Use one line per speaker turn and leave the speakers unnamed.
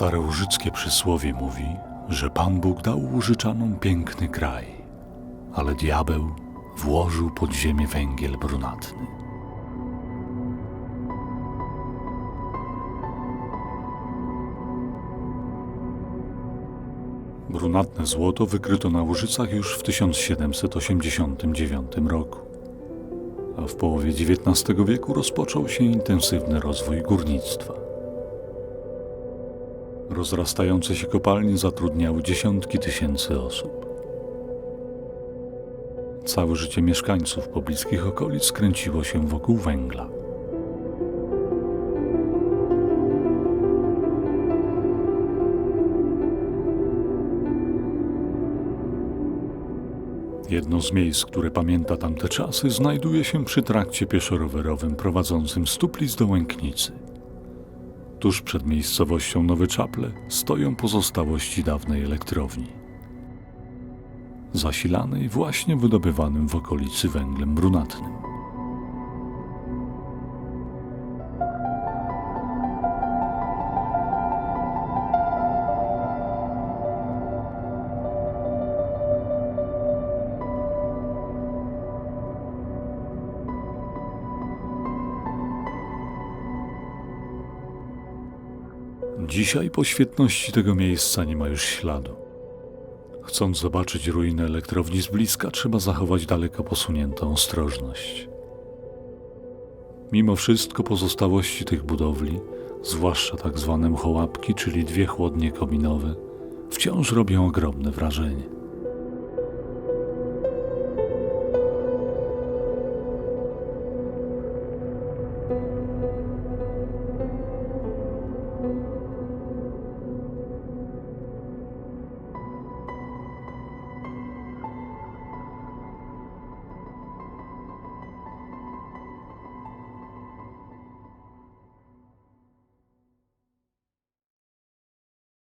Starołużyckie przysłowie mówi, że Pan Bóg dał Łużyczanom piękny kraj, ale diabeł włożył pod ziemię węgiel brunatny. Brunatne złoto wykryto na Łużycach już w 1789 roku, a w połowie XIX wieku rozpoczął się intensywny rozwój górnictwa. Rozrastające się kopalnie zatrudniały dziesiątki tysięcy osób. Całe życie mieszkańców pobliskich okolic kręciło się wokół węgla. Jedno z miejsc, które pamięta tamte czasy, znajduje się przy trakcie pieszo-rowerowym prowadzącym z do Łęknicy. Tuż przed miejscowością Nowe Czaple stoją pozostałości dawnej elektrowni. Zasilanej właśnie wydobywanym w okolicy węglem brunatnym. Dzisiaj po świetności tego miejsca nie ma już śladu. Chcąc zobaczyć ruiny elektrowni z bliska, trzeba zachować daleko posuniętą ostrożność. Mimo wszystko pozostałości tych budowli, zwłaszcza tak zwane mchołapki, czyli dwie chłodnie kominowe, wciąż robią ogromne wrażenie.